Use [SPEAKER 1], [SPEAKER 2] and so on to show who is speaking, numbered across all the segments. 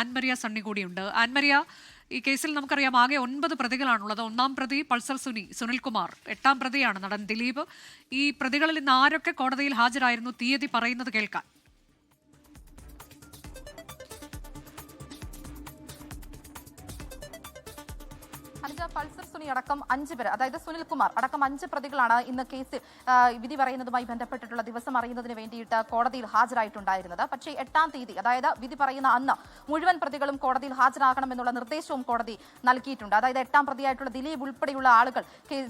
[SPEAKER 1] ആൻമരിയ സണ്ണി കൂടിയുണ്ട്. ആൻമരിയ ഈ കേസിൽ നമുക്കറിയാം ആകെ ഒൻപത് പ്രതികളാണുള്ളത്. ഒന്നാം പ്രതി പൾസർ സുനി സുനിൽകുമാർ. എട്ടാം പ്രതിയാണ് നടൻ ദിലീപ്. ഈ പ്രതികളിൽ നിന്ന് ആരൊക്കെ കോടതിയിൽ ഹാജരായിരുന്നു? തീയതി പറയുന്നത് കേൾക്കാൻ
[SPEAKER 2] അനുജ പൾസർ സുനി അടക്കം അഞ്ച് പേര് അതായത് സുനിൽകുമാർ അടക്കം അഞ്ച് പ്രതികളാണ് ഇന്ന് കേസിൽ വിധി പറയുന്നതുമായി ബന്ധപ്പെട്ടിട്ടുള്ള ദിവസം അറിയുന്നതിന് വേണ്ടിയിട്ട് കോടതിയിൽ ഹാജരായിട്ടുണ്ടായിരുന്നത്. പക്ഷേ എട്ടാം തീയതി അതായത് വിധി പറയുന്ന അന്ന് മുഴുവൻ പ്രതികളും കോടതിയിൽ ഹാജരാകണമെന്നുള്ള നിർദ്ദേശവും കോടതി നൽകിയിട്ടുണ്ട്. അതായത് എട്ടാം പ്രതിയായിട്ടുള്ള ദിലീപ് ഉൾപ്പെടെയുള്ള ആളുകൾ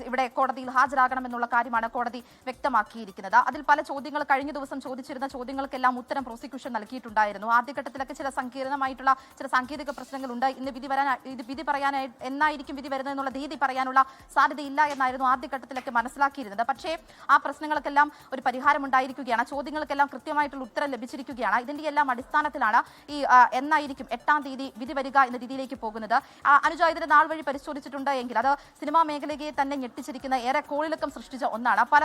[SPEAKER 2] ഇവിടെ കോടതിയിൽ ഹാജരാകണമെന്നുള്ള കാര്യമാണ് കോടതി വ്യക്തമാക്കിയിരിക്കുന്നത്. അതിൽ പല ചോദ്യങ്ങൾ കഴിഞ്ഞ ദിവസം ചോദിച്ചിരുന്ന ചോദ്യങ്ങൾക്കെല്ലാം ഉത്തരം പ്രോസിക്യൂഷൻ നൽകിയിട്ടുണ്ടായിരുന്നു. ആദ്യഘട്ടത്തിലൊക്കെ ചില സങ്കീർണമായിട്ടുള്ള ചില സാങ്കേതിക പ്രശ്നങ്ങളുണ്ട്. ഇന്ന് വിധി വരാൻ വിധി പറയാനായി എന്നായിരിക്കും വിധി വരുന്നത് എന്നുള്ള തീയതി പറയാനുള്ള സാധ്യതയില്ല എന്നായിരുന്നു ആദ്യഘട്ടത്തിലൊക്കെ മനസ്സിലാക്കിയിരുന്നത്. പക്ഷേ ആ പ്രശ്നങ്ങൾക്കെല്ലാം ഒരു പരിഹാരം ഉണ്ടായിരിക്കുകയാണ് ചോദ്യങ്ങൾക്കെല്ലാം കൃത്യമായിട്ടുള്ള ഉത്തരം ലഭിച്ചിരിക്കുകയാണ്. ഇതിന്റെ എല്ലാം അടിസ്ഥാനത്തിലാണ് ഈ എന്നായിരിക്കും എട്ടാം തീയതി വിധി വരിക എന്ന രീതിയിലേക്ക് പോകുന്നത്. അനുജ ഇതിന്റെ നാൾ വഴി പരിശോധിച്ചിട്ടുണ്ട് എങ്കിൽ അത് സിനിമാ മേഖലയെ തന്നെ ഞെട്ടിച്ചിരിക്കുന്ന ഏറെ കോളിളക്കം സൃഷ്ടിച്ച ഒന്നാണ്. പല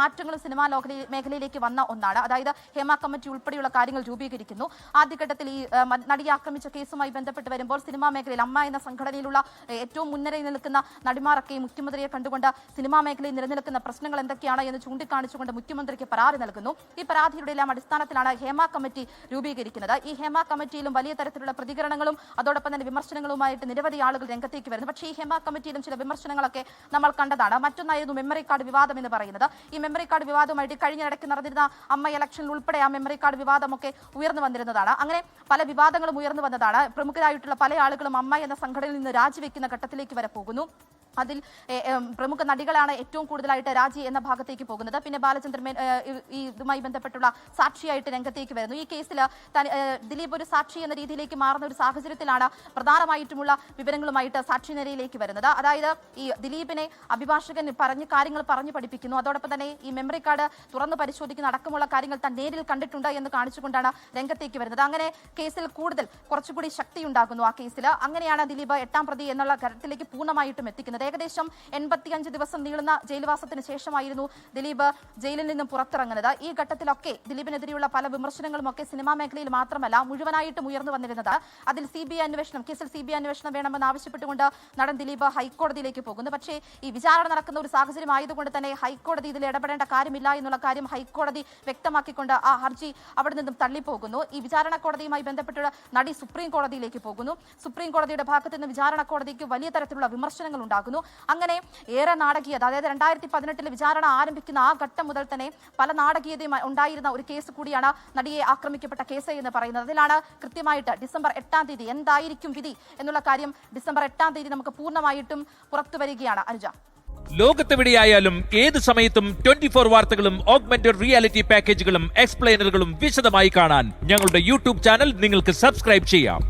[SPEAKER 2] മാറ്റങ്ങളും സിനിമാ ലോക- മേഖലയിലേക്ക് വന്ന ഒന്നാണ്. അതായത് ഹേമ കമ്മിറ്റി ഉൾപ്പെടെയുള്ള കാര്യങ്ങൾ രൂപീകരിക്കുന്നു. ആദ്യഘട്ടത്തിൽ ഈ നടിയെ ആക്രമിച്ച കേസുമായി ബന്ധപ്പെട്ട് വരുമ്പോൾ സിനിമാ മേഖലയിൽ അമ്മ എന്ന സംഘടനയിലുള്ള ഏറ്റവും മുൻനിരയിൽ നിൽക്കുന്ന നടിമാരൊക്കെ മുഖ്യമന്ത്രിയെ കണ്ടുകൊണ്ട് സിനിമാ മേഖലയിൽ നിലനിൽക്കുന്ന പ്രശ്നങ്ങൾ എന്തൊക്കെയാണ് എന്ന് ചൂണ്ടിക്കാണിച്ചുകൊണ്ട് മുഖ്യമന്ത്രിക്ക് പരാതി നൽകുന്നു. ഈ പരാതിയുടെ എല്ലാം അടിസ്ഥാനത്തിലാണ് ഹേമ കമ്മിറ്റി രൂപീകരിക്കുന്നത്. ഈ ഹേമ കമ്മിറ്റിയിലും വലിയ തരത്തിലുള്ള പ്രതികരണങ്ങളും അതോടൊപ്പം തന്നെ വിമർശനങ്ങളുമായിട്ട് നിരവധി ആളുകൾ രംഗത്തേക്ക് വരുന്നു. പക്ഷേ ഈ ഹേമ കമ്മിറ്റിയിലും ചില വിമർശനങ്ങളൊക്കെ നമ്മൾ കണ്ടതാണ്. മറ്റൊന്നായിരുന്നു മെമ്മറി കാർഡ് വിവാദം എന്ന് പറയുന്നത്. ഈ മെമ്മറി കാർഡ് വിവാദമായിട്ട് കഴിഞ്ഞ ഇടയ്ക്ക് നടന്നിരുന്ന അമ്മ ഇലക്ഷനിൽ ഉൾപ്പെടെ ആ മെമ്മറി കാർഡ് വിവാദമൊക്കെ ഉയർന്നു വന്നിരുന്നതാണ്. അങ്ങനെ പല വിവാദങ്ങളും ഉയർന്നു വന്നതാണ്. പ്രമുഖരായിട്ടുള്ള പല ആളുകളും അമ്മ എന്ന സംഘടനയിൽ നിന്ന് രാജിവെക്കുന്ന ഘട്ടത്തിലേക്ക് വരെ പോകുന്നു അതിൽ പ്രമുഖ നടികളാണ് ഏറ്റവും കൂടുതലായിട്ട് രാജി എന്ന ഭാഗത്തേക്ക് പോകുന്നത്. പിന്നെ ബാലചന്ദ്രൻ ഈ- ഇതുമായി ബന്ധപ്പെട്ടുള്ള സാക്ഷിയായിട്ട് രംഗത്തേക്ക് വരുന്നു. ഈ കേസിൽ ദിലീപ് ഒരു സാക്ഷി എന്ന രീതിയിലേക്ക് മാറുന്ന ഒരു സാഹചര്യത്തിലാണ് പ്രധാനമായിട്ടുമുള്ള വിവരങ്ങളുമായിട്ട് സാക്ഷി നിരയിലേക്ക് വരുന്നത്. അതായത് ഈ ദിലീപിനെ അഭിഭാഷകൻ പറഞ്ഞ് കാര്യങ്ങൾ പറഞ്ഞു പഠിപ്പിക്കുന്നു. അതോടൊപ്പം തന്നെ ഈ മെമ്മറി കാർഡ് തുറന്ന് പരിശോധിക്കുന്ന അടക്കമുള്ള കാര്യങ്ങൾ താൻ നേരിൽ കണ്ടിട്ടുണ്ട് എന്ന് കാണിച്ചുകൊണ്ടാണ് രംഗത്തേക്ക് വരുന്നത്. അങ്ങനെ കേസിൽ കൂടുതൽ കുറച്ചുകൂടി ശക്തി ഉണ്ടാകുന്നു ആ കേസിൽ അങ്ങനെയാണ് ദിലീപ് എട്ടാം പ്രതി എന്നുള്ള ഘട്ടത്തിലേക്ക് പൂർണമായിട്ടും എത്തിക്കുന്നത്. ഏകദേശം എൺപത്തിയഞ്ച് ദിവസം നീളുന്ന ജയിൽവാസത്തിന് ശേഷമായിരുന്നു ദിലീപ് ജയിലിൽ നിന്നും പുറത്തിറങ്ങുന്നത്. ഈ ഘട്ടത്തിലൊക്കെ ദിലീപിനെതിരെയുള്ള പല വിമർശനങ്ങളും ഒക്കെ സിനിമാ മേഖലയിൽ മാത്രമല്ല മുഴുവനായിട്ടും ഉയർന്നു വന്നിരുന്നത്. അതിൽ സി ബി ഐ അന്വേഷണം കേസിൽ സി ബി ഐ അന്വേഷണം വേണമെന്ന് ആവശ്യപ്പെട്ടുകൊണ്ട് നടൻ ദിലീപ് ഹൈക്കോടതിയിലേക്ക് പോകുന്നു. പക്ഷേ ഈ വിചാരണ നടക്കുന്ന ഒരു സാഹചര്യം ആയതുകൊണ്ട് തന്നെ ഹൈക്കോടതി ഇതിൽ ഇടപെടേണ്ട കാര്യമില്ല എന്നുള്ള കാര്യം ഹൈക്കോടതി വ്യക്തമാക്കിക്കൊണ്ട് ആ ഹർജി അവിടെ നിന്നും തള്ളിപ്പോകുന്നു. ഈ വിചാരണ കോടതിയുമായി ബന്ധപ്പെട്ടുള്ള നടി സുപ്രീം കോടതിയിലേക്ക് പോകുന്നു. സുപ്രീം കോടതിയുടെ ഭാഗത്ത് നിന്ന് വിചാരണ കോടതിക്ക് വലിയ തരത്തിലുള്ള വിമർശനങ്ങൾ ഉണ്ടാകുന്നു. അങ്ങനെ ഏറെ നാടകീയത അതായത് രണ്ടായിരത്തി പതിനെട്ടിൽ വിചാരണ ആരംഭിക്കുന്ന ആ ഘട്ടം മുതൽ തന്നെ പല നാടകീയതയും ഉണ്ടായിരുന്ന ഒരു കേസ് കൂടിയാണ് നടിയെ ആക്രമിക്കപ്പെട്ട കേസ് എന്ന് പറയുന്നത്. അതിലാണ് കൃത്യമായിട്ട് ഡിസംബർ എട്ടാം തീയതി എന്തായിരിക്കും വിധി എന്നുള്ള കാര്യം ഡിസംബർ എട്ടാം തീയതി നമുക്ക് പൂർണമായിട്ടും പുറത്തു വരികയാണ് അനുജ.
[SPEAKER 3] ലോകത്തെവിടെയായാലും ഏത് സമയത്തും ട്വന്റി ഫോർ വാർത്തകളും ഓഗ്മെന്റഡ് റിയാലിറ്റി പാക്കേജുകളും എക്സ്പ്ലെയിനറുകളും വിശദമായി കാണാൻ ഞങ്ങളുടെ യൂട്യൂബ് ചാനൽ നിങ്ങൾക്ക് സബ്സ്ക്രൈബ് ചെയ്യാം.